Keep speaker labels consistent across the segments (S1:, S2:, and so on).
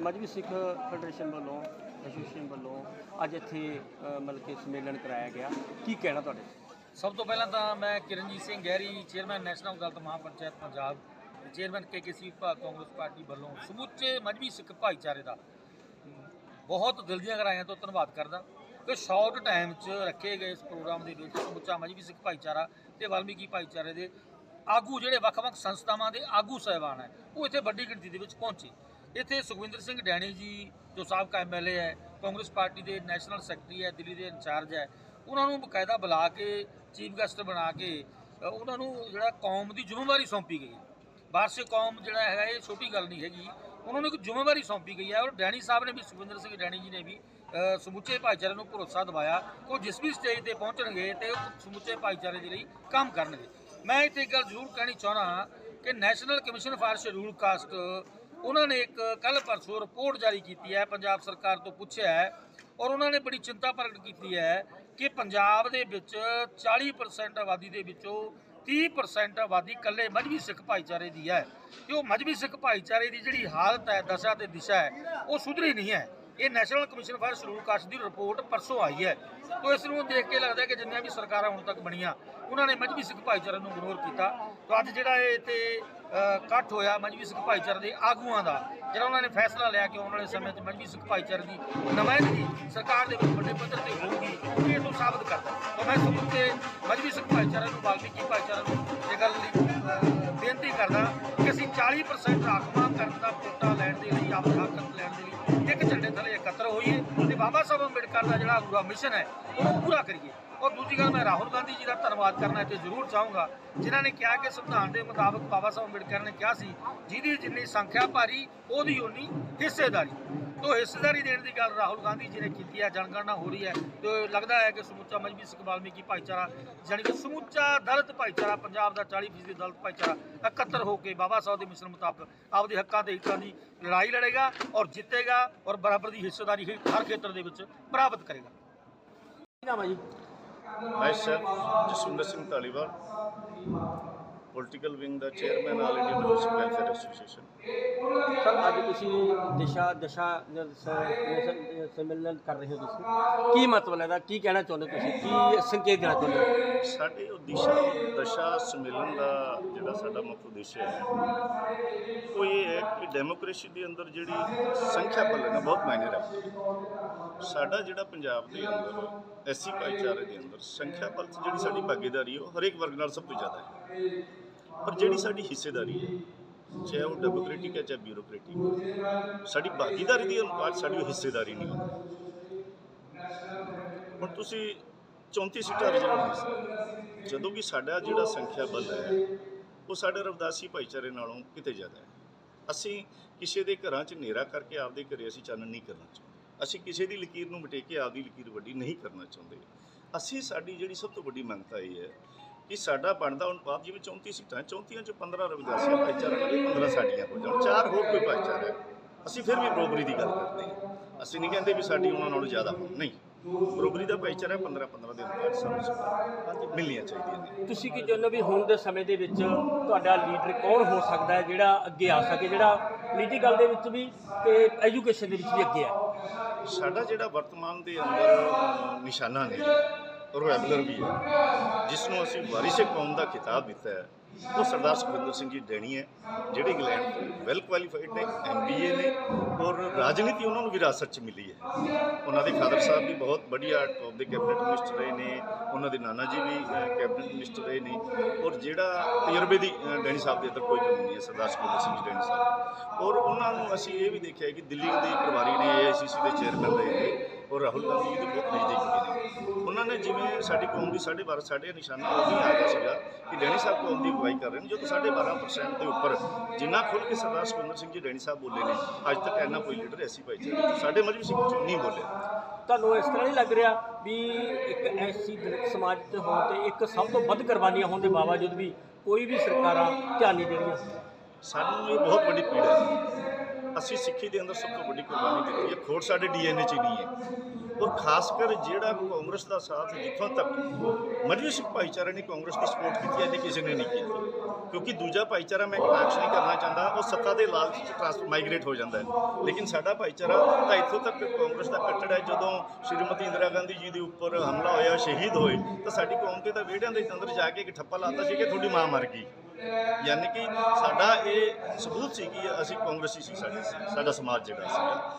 S1: ਮਜਬੀ Sikh federation ਵੱਲੋਂ, association ਵੱਲੋਂ ਅੱਜ ਇੱਥੇ ਮਤਲਬ ਕਿ ਸੰਮੇਲਨ ਕਰਾਇਆ ਗਿਆ। ਕੀ ਕਹਿਣਾ ਤੁਹਾਡੇ?
S2: ਸਭ ਤੋਂ ਪਹਿਲਾਂ ਤਾਂ ਮੈਂ Kiranjit Singh Gehri, chairman national Dalit Mahapanchayat Punjab, chairman KKC ਵਿਭਾਗ ਕਾਂਗਰਸ ਪਾਰਟੀ ਵੱਲੋਂ ਸਮੁੱਚੇ ਮਜਬੀ ਸਿੱਖ ਭਾਈਚਾਰੇ ਦਾ ਬਹੁਤ ਦਿਲ ਦੀਆਂ ਗਹਿਰਾਈਆਂ ਤੋਂ ਧੰਨਵਾਦ ਕਰਦਾ। ਕਿ ਸ਼ਾਰਟ ਟਾਈਮ 'ਚ ਰੱਖੇ ਗਏ ਇਸ ਪ੍ਰੋਗਰਾਮ ਦੇ ਵਿੱਚ ਸਮੁੱਚਾ ਮਜਬੀ ਸਿੱਖ ਭਾਈਚਾਰਾ ਤੇ ਵਾਲਮੀਕੀ ਭਾਈਚਾਰੇ ਦੇ ਆਗੂ ਜਿਹੜੇ ਵੱਖ-ਵੱਖ ਸੰਸਥਾਵਾਂ ਦੇ ਆਗੂ ਸਹਿਬਾਨ ਹੈ, ਉਹ ਇੱਥੇ ਵੱਡੀ ਗਿਣਤੀ ਦੇ ਵਿੱਚ ਪਹੁੰਚੇ। ਇੱਥੇ ਸੁਖਵਿੰਦਰ ਸਿੰਘ ਡੈਣੀ ਜੀ, ਜੋ ਸਾਬਕਾ ਐਮਐਲਏ ਹੈ, ਕਾਂਗਰਸ ਪਾਰਟੀ ਦੇ ਨੈਸ਼ਨਲ ਸੈਕਟਰੀ ਹੈ, ਦਿੱਲੀ ਦੇ ਇੰਚਾਰਜ ਹੈ, ਉਹਨਾਂ ਨੂੰ ਬਕਾਇਦਾ ਬੁਲਾ ਕੇ, ਚੀਫ ਗੈਸਟ ਬਣਾ ਕੇ ਉਹਨਾਂ ਨੂੰ ਜਿਹੜਾ ਕੌਮ ਦੀ ਜ਼ਿੰਮੇਵਾਰੀ ਸੌਂਪੀ ਗਈ ਹੈ। ਵਾਰਸੇ ਕੌਮ ਜਿਹੜਾ ਹੈਗਾ, ਇਹ ਛੋਟੀ ਗੱਲ ਨਹੀਂ ਹੈਗੀ। ਉਹਨਾਂ ਨੂੰ ਇੱਕ ਜ਼ਿੰਮੇਵਾਰੀ ਸੌਂਪੀ ਗਈ ਹੈ ਔਰ ਡੈਣੀ ਸਾਹਿਬ ਨੇ ਵੀ, ਸੁਖਵਿੰਦਰ ਸਿੰਘ ਡੈਣੀ ਜੀ ਨੇ ਵੀ ਸਮੁੱਚੇ ਭਾਈਚਾਰੇ ਨੂੰ ਭਰੋਸਾ ਦਿਵਾਇਆ ਉਹ ਜਿਸ ਵੀ ਸਟੇਜ ਤੇ ਪਹੁੰਚਣਗੇ ਤੇ ਸਮੁੱਚੇ ਭਾਈਚਾਰੇ ਦੇ ਲਈ ਕੰਮ ਕਰਨਗੇ। ਮੈਂ ਇੱਥੇ ਇੱਕ ਗੱਲ ਜ਼ਰੂਰ ਕਹਿਣੀ ਚਾਹੁੰਦਾ ਹਾਂ ਕਿ national commission for schedule caste ਉਹਨਾਂ ਨੇ ਇੱਕ ਕੱਲ ਪਰਸੋਂ ਰਿਪੋਰਟ ਜਾਰੀ ਕੀਤੀ ਹੈ, ਪੰਜਾਬ ਸਰਕਾਰ ਤੋਂ ਪੁੱਛਿਆ ਹੈ ਔਰ ਉਹਨਾਂ ਨੇ ਬੜੀ ਚਿੰਤਾ ਪ੍ਰਗਟ ਕੀਤੀ ਹੈ ਕਿ ਪੰਜਾਬ ਦੇ ਵਿੱਚ 40% ਆਬਾਦੀ ਦੇ ਵਿੱਚੋਂ 30% ਆਬਾਦੀ ਇਕੱਲੇ ਮਜਬੀ ਸਿੱਖ ਭਾਈਚਾਰੇ ਦੀ ਹੈ ਕਿ ਉਹ ਮਜਬੀ ਸਿੱਖ ਭਾਈਚਾਰੇ ਦੀ ਜਿਹੜੀ ਹਾਲਤ ਹੈ, ਦਸ਼ਾ ਤੇ ਦਿਸ਼ਾ ਹੈ, ਉਹ ਸੁਧਰੀ ਨਹੀਂ ਹੈ। ਇਹ national commission for schedule caste the report ਪਰਸੋਂ ਆਈ ਹੈ। ਤੋਂ ਇਸ ਨੂੰ ਦੇਖ ਕੇ ਲੱਗਦਾ ਕਿ ਜਿੰਨੀਆਂ ਵੀ ਸਰਕਾਰਾਂ ਹੁਣ ਤੱਕ ਬਣੀਆਂ, ਉਹਨਾਂ ਨੇ ਮਜਬੀ ਸਿੱਖ ਭਾਈਚਾਰੇ ਨੂੰ ਇਗਨੋਰ ਕੀਤਾ। ਤੋਂ ਅੱਜ ਜਿਹੜਾ ਇਹ ਇੱਥੇ ਇਕੱਠ ਹੋਇਆ ਮਜਬੀ ਸਿੱਖ ਭਾਈਚਾਰੇ ਦੇ ਆਗੂਆਂ ਦਾ, ਜਿਹੜਾ ਉਹਨਾਂ ਨੇ ਫੈਸਲਾ ਲਿਆ ਕਿ ਆਉਣ ਵਾਲੇ ਸਮੇਂ 'ਚ ਮਜਬੀ ਸਿੱਖ ਭਾਈਚਾਰੇ ਦੀ ਨੁਮਾਇੰਦਗੀ ਸਰਕਾਰ ਦੇ ਵਿੱਚ ਵੱਡੇ ਪੱਧਰ ਤੇ ਹੋਊਗੀ, ਇਹ ਤੋਂ ਸਾਬਤ ਕਰਦਾ। ਤਾਂ ਮੈਂ ਸਮੁੱਚੇ ਮਜਬੀ ਸਿੱਖ ਭਾਈਚਾਰੇ ਨੂੰ, ਵਾਲਮੀਕੀ ਭਾਈਚਾਰੇ ਨੂੰ ਇਹ ਗੱਲ ਲਈ ਬੇਨਤੀ ਕਰਦਾ ਕਿ ਅਸੀਂ 40% ਰਾਖਵਾਂ ਕਰਨ ਦਾ ਕੋਟਾ ਲੈਣ ਦੇ ਲਈ, ਆਪ ਹੱਕ ਲੈਣ ਦੇ ਲਈ ਇੱਕ ਝੰਡੇ ਥੱਲੇ ਇਕੱਤਰ ਹੋਈਏ ਤੇ ਬਾਬਾ ਸਾਹਿਬ ਅੰਬੇਡਕਰ ਦਾ ਜਿਹੜਾ ਪੂਰਾ ਮਿਸ਼ਨ ਹੈ, ਉਹਨੂੰ ਪੂਰਾ ਕਰੀਏ। ਔਰ ਦੂਜੀ ਗੱਲ ਮੈਂ ਰਾਹੁਲ ਗਾਂਧੀ ਜੀ ਦਾ ਧੰਨਵਾਦ ਕਰਨਾ ਇੱਥੇ ਜ਼ਰੂਰ ਚਾਹੂੰਗਾ, ਜਿਨ੍ਹਾਂ ਨੇ ਕਿਹਾ ਕਿ ਸੰਵਿਧਾਨ ਦੇ ਮੁਤਾਬਕ ਬਾਬਾ ਸਾਹਿਬ ਅੰਬੇਡਕਰ ਨੇ ਕਿਹਾ ਸੀ, ਜਿਹਦੀ ਜਿੰਨੀ ਸੰਖਿਆ ਭਾਰੀ, ਉਹਦੀ ਉਨੀ ਹਿੱਸੇਦਾਰੀ। ਤੋਂ ਹਿੱਸੇਦਾਰੀ ਦੇਣ ਦੀ ਗੱਲ ਰਾਹੁਲ ਗਾਂਧੀ ਜੀ ਨੇ ਕੀਤੀ ਹੈ ਜਨਗਣਨਾ ਹੋ ਰਹੀ ਹੈ। ਤੇ ਲੱਗਦਾ ਹੈ ਕਿ ਸਮੁੱਚਾ ਮਜਬੀ ਸਿੱਖ ਵਾਲਮੀਕੀ ਭਾਈਚਾਰਾ, ਜਾਣੀ ਕਿ ਸਮੁੱਚਾ ਦਲਿਤ ਭਾਈਚਾਰਾ, ਪੰਜਾਬ ਦਾ 40% ਦਲਿਤ ਭਾਈਚਾਰਾ ਇਕੱਤਰ ਹੋ ਕੇ ਬਾਬਾ ਸਾਹਿਬ ਦੇ ਮਿਸ਼ਨ ਮੁਤਾਬਕ ਆਪਦੇ ਹੱਕਾਂ ਤੇ ਹਿੱਤਾਂ ਦੀ ਲੜਾਈ ਲੜੇਗਾ ਔਰ ਜਿੱਤੇਗਾ ਔਰ ਬਰਾਬਰ ਦੀ ਹਿੱਸੇਦਾਰੀ ਹਰ ਖੇਤਰ ਦੇ ਵਿੱਚ ਪ੍ਰਾਪਤ ਕਰੇਗਾ।
S1: ਨਾਮ ਹੈ ਜੀ?
S3: ਮੈਂ sir Jaswinder Singh Dhaliwal political wing ਦਾ chairman all India municipal welfare association
S1: sir ਅੱਜ ਤੁਸੀਂ ਦਿਸ਼ਾ ਦਸ਼ਾ ਸੰਮੇਲਨ ਕਰ ਰਹੇ ਹੋ ਤੁਸੀਂ। ਕੀ ਮਤਲਬ ਹੈ ਇਹਦਾ? ਕੀ ਕਹਿਣਾ ਚਾਹੁੰਦੇ ਤੁਸੀਂ? ਕੀ ਸੰਕੇਤ ਦੇਣਾ ਚਾਹੁੰਦੇ ਹੋ?
S3: ਸਾਡੇ ਉਦੇਸ਼ਾ ਦਸ਼ਾ ਸੰਮੇਲਨ ਦਾ ਜਿਹੜਾ ਸਾਡਾ ਮੁੱਖ ਉਦੇਸ਼ ਹੈ ਉਹ ਇਹ ਹੈ ਕਿ ਡੈਮੋਕ੍ਰੇਸੀ ਦੇ ਅੰਦਰ ਜਿਹੜੀ ਸੰਖਿਆ ਬਲ ਹੈ ਨਾ ਬਹੁਤ ਮਾਇਨੇ ਰੱਖਦੀ ਸਾਡਾ ਜਿਹੜਾ ਪੰਜਾਬ ਦੇ ਅੰਦਰ ਐਸੀ ਭਾਈਚਾਰੇ ਦੇ ਅੰਦਰ ਸੰਖਿਆ ਬਲ 'ਚ ਜਿਹੜੀ ਸਾਡੀ ਭਾਗੀਦਾਰੀ ਹੈ ਉਹ ਹਰੇਕ ਵਰਗ ਨਾਲ ਸਭ ਤੋਂ ਜ਼ਿਆਦਾ ਹੈ। ਪਰ ਜਿਹੜੀ ਸਾਡੀ ਹਿੱਸੇਦਾਰੀ ਹੈ, ਚਾਹੇ ਉਹ ਡੈਮੋਕ੍ਰੈਟਿਕ ਹੈ, ਚਾਹੇ ਬਿਊਰੋਕ੍ਰੈਟਿਕ ਸਾਡੀ ਭਾਗੀਦਾਰੀ ਦੀ ਅਨੁਪਾਤ ਸਾਡੀ ਹਿੱਸੇਦਾਰੀ ਨਹੀਂ ਹੁੰਦੀ। ਹੁਣ ਤੁਸੀਂ 34 ਸੀਟਾਂ ਰਿਜ਼ਰਵ ਨਹੀਂ ਜਦੋਂ ਕਿ ਸਾਡਾ ਜਿਹੜਾ ਸੰਖਿਆ ਬਲ ਹੈ, ਉਹ ਸਾਡੇ ਰਵਦਾਸੀ ਭਾਈਚਾਰੇ ਨਾਲੋਂ ਕਿਤੇ ਜ਼ਿਆਦਾ ਹੈ। ਅਸੀਂ ਕਿਸੇ ਦੇ ਘਰਾਂ 'ਚ ਹਨੇਰਾ ਕਰਕੇ ਆਪਦੇ ਘਰੇ ਅਸੀਂ ਚਾਨਣ ਨਹੀਂ ਕਰਨਾ ਚਾਹੁੰਦੇ। ਅਸੀਂ ਕਿਸੇ ਦੀ ਲਕੀਰ ਨੂੰ ਮਟੇ ਕੇ ਆਪਦੀ ਲਕੀਰ ਵੱਡੀ ਨਹੀਂ ਕਰਨਾ ਚਾਹੁੰਦੇ। ਅਸੀਂ ਸਾਡੀ ਜਿਹੜੀ ਸਭ ਤੋਂ ਵੱਡੀ ਮੰਗਤਾ ਇਹ ਹੈ ਕਿ ਸਾਡਾ ਬਣਦਾ ਅਨੁਪਾਤ ਜਿਵੇਂ 34 ਸੀਟਾਂ 34 'ਚ 15 ਰਵਿਦਾਸੀ ਭਾਈਚਾਰਾ ਵਾਲੇ 15 ਸਾਡੀਆਂ ਹੋ ਜਾਣ ਚਾਰ ਹੋਰ ਕੋਈ ਭਾਈਚਾਰਾ ਅਸੀਂ ਫਿਰ ਵੀ ਬਰੋਬਰੀ ਦੀ ਗੱਲ ਕਰਦੇ ਹਾਂ। ਅਸੀਂ ਨਹੀਂ ਕਹਿੰਦੇ ਵੀ ਸਾਡੀ ਉਹਨਾਂ ਨਾਲੋਂ ਜ਼ਿਆਦਾ ਹੋਣ ਨਹੀਂ। ਬਰੋਬਰੀ ਦਾ ਭਾਈਚਾਰਾ 15 15 ਦੇ ਅਨੁਪਾਤ ਸਾਨੂੰ ਸੀਟਾਂ ਮਿਲਣੀਆਂ ਚਾਹੀਦੀਆਂ ਨੇ।
S1: ਤੁਸੀਂ ਕੀ ਚਾਹੁੰਦੇ ਵੀ ਹੁਣ ਦੇ ਸਮੇਂ ਦੇ ਵਿੱਚ ਤੁਹਾਡਾ ਲੀਡਰ ਕੌਣ ਹੋ ਸਕਦਾ ਹੈ ਜਿਹੜਾ ਅੱਗੇ ਆ ਸਕੇ ਜਿਹੜਾ ਪੋਲੀਟੀਕਲ ਦੇ ਵਿੱਚ ਵੀ ਤੇ ਐਜੂਕੇਸ਼ਨ ਦੇ ਵਿੱਚ ਵੀ ਅੱਗੇ ਹੈ
S3: ਸਾਡਾ ਜਿਹੜਾ ਵਰਤਮਾਨ ਦੇ ਅੰਦਰ ਨਿਸ਼ਾਨਾ ਨੇ ਔਰ ਰੋਇਬਲਰ ਵੀ ਹੈ ਜਿਸ ਨੂੰ ਅਸੀਂ ਵਾਰਿਸ ਕੌਮ ਦਾ ਖਿਤਾਬ ਦਿੱਤਾ ਹੈ, ਉਹ ਸਰਦਾਰ ਸੁਖਵਿੰਦਰ ਸਿੰਘ ਜੀ ਡੈਣੀ ਹੈ, ਜਿਹੜੇ ਇੰਗਲੈਂਡ ਤੋਂ ਵੈਲ ਕੁਆਲੀਫਾਈਡ ਨੇ ਐਮਬੀਏ ਨੇ, ਔਰ ਰਾਜਨੀਤੀ ਉਹਨਾਂ ਨੂੰ ਵਿਰਾਸਤ 'ਚ ਮਿਲੀ ਹੈ। ਉਹਨਾਂ ਦੇ ਫਾਦਰ ਸਾਹਿਬ ਵੀ ਬਹੁਤ ਵਧੀਆ ਟੌਪ ਦੇ ਕੈਬਨਿਟ ਮਿਨਿਸਟਰ ਰਹੇ ਨੇ, ਉਹਨਾਂ ਦੇ ਨਾਨਾ ਜੀ ਵੀ ਕੈਬਨਿਟ ਮਿਨਿਸਟਰ ਰਹੇ ਨੇ, ਔਰ ਜਿਹੜਾ ਤਜਰਬੇ ਦੀ ਡੈਣੀ ਸਾਹਿਬ ਦੇ ਅੰਦਰ ਕੋਈ ਕਮੀ ਨਹੀਂ ਹੈ, ਸਰਦਾਰ ਸੁਖਵਿੰਦਰ ਸਿੰਘ ਜੀ ਡੈਣੀ ਸਾਹਿਬ। ਔਰ ਉਹਨਾਂ ਨੂੰ ਅਸੀਂ ਇਹ ਵੀ ਦੇਖਿਆ ਕਿ ਦਿੱਲੀ ਦੇ ਪਰਿਵਾਰੀ ਨੇ ਏਆਈਸੀਸੀ ਦੇ ਚੇਅਰਮੈਨ ਰਹੇ ਨੇ, ਔਰ ਰਾਹੁਲ ਗਾਂਧੀ ਜੀ ਦੇ ਬਹੁਤ ਨਜ਼ਦੀਕ ਨੇ। ਉਹਨਾਂ ਨੇ ਜਿਵੇਂ ਸਾਡੀ ਕੌਮ ਦੀ 12.5 ਸਾਡੇ ਨਿਸ਼ਾਨਾ ਉਹ ਵੀ ਆ ਗਿਆ ਸੀਗਾ ਕਿ ਡੈਣੀ ਸਾਹਿਬ ਕੌਮ ਦੀ ਅਗਵਾਈ ਕਰ ਰਹੇ ਨੇ ਜਦੋਂ 12.5% ਦੇ ਉੱਪਰ ਜਿੰਨਾ ਖੁੱਲ ਕੇ ਸਰਦਾਰ ਸੁਖਵਿੰਦਰ ਸਿੰਘ ਜੀ ਡੈਣੀ ਸਾਹਿਬ ਬੋਲੇ ਨੇ ਅੱਜ ਤੱਕ ਇੰਨਾ ਕੋਈ ਲੀਡਰ ਐਸੀ ਭਾਈਚਾਰੇ ਸਾਡੇ ਮਜਬੀ ਸਿੰਘ ਨਹੀਂ ਬੋਲਿਆ
S1: ਤੁਹਾਨੂੰ ਇਸ ਤਰ੍ਹਾਂ ਨਹੀਂ ਲੱਗ ਰਿਹਾ ਵੀ ਇੱਕ ਐਸੀ ਦਲਿਤ ਸਮਾਜ ਤੇ ਹੋਣ ਤੇ ਇੱਕ ਸਭ ਤੋਂ ਵੱਧ ਕੁਰਬਾਨੀਆਂ ਹੋਣ ਦੇ ਬਾਵਜੂਦ ਵੀ ਕੋਈ ਵੀ ਸਰਕਾਰਾਂ ਧਿਆਨ ਨਹੀਂ ਦੇ ਰਹੀਆਂ?
S3: ਸਾਨੂੰ ਇਹ ਬਹੁਤ ਵੱਡੀ ਪੀੜਾ ਹੈ। ਅਸੀਂ ਸਿੱਖੀ ਦੇ ਅੰਦਰ ਸਭ ਤੋਂ ਵੱਡੀ ਕੁਰਬਾਨੀ ਦਿੱਤੀ ਹੈ। ਖੋੜ ਸਾਡੇ ਡੀਐਨਏ 'ਚ ਹੀ ਨਹੀਂ ਹੈ। ਔਰ ਖਾਸ ਕਰ ਜਿਹੜਾ ਕਾਂਗਰਸ ਦਾ ਸਾਥ ਜਿੱਥੋਂ ਤੱਕ ਮਜਬੀ ਸਿੱਖ ਭਾਈਚਾਰੇ ਨੇ ਕਾਂਗਰਸ ਦੀ ਸਪੋਰਟ ਕੀਤੀ ਹੈ ਤੇ ਕਿਸੇ ਨੇ ਨਹੀਂ ਕੀਤੀ। ਕਿਉਂਕਿ ਦੂਜਾ ਭਾਈਚਾਰਾ ਮੈਂ ਕਟਾਕਸ਼ ਨਹੀਂ ਕਰਨਾ ਚਾਹੁੰਦਾ, ਉਹ ਸੱਤਾ ਦੇ ਲਾਲਚ 'ਚ ਟ੍ਰਾਂਸਫਰ ਮਾਈਗ੍ਰੇਟ ਹੋ ਜਾਂਦਾ ਹੈ। ਲੇਕਿਨ ਸਾਡਾ ਭਾਈਚਾਰਾ ਤਾਂ ਇੱਥੋਂ ਤੱਕ ਕਾਂਗਰਸ ਦਾ ਕੱਟੜ ਹੈ, ਜਦੋਂ ਸ਼੍ਰੀਮਤੀ ਇੰਦਰਾ ਗਾਂਧੀ ਜੀ ਦੇ ਉੱਪਰ ਹਮਲਾ ਹੋਇਆ, ਸ਼ਹੀਦ ਹੋਏ, ਤਾਂ ਸਾਡੀ ਕੌਮ ਤੇ ਤਾਂ ਵਿਹੜਿਆਂ ਦੇ ਅੰਦਰ ਜਾ ਕੇ ਇੱਕ ਠੱਪਾ ਲਾਤਾ ਸੀ ਕਿ ਤੁਹਾਡੀ ਮਾਂ ਮਰ ਗਈ। ਯਾਨੀ ਕਿ ਸਾਡਾ ਇਹ ਸਬੂਤ ਸੀ ਕਿ ਅਸੀਂ ਕਾਂਗਰਸੀ ਸੀ, ਸਾਡੇ ਸਾਡਾ ਸਮਾਜ ਜਿਹੜਾ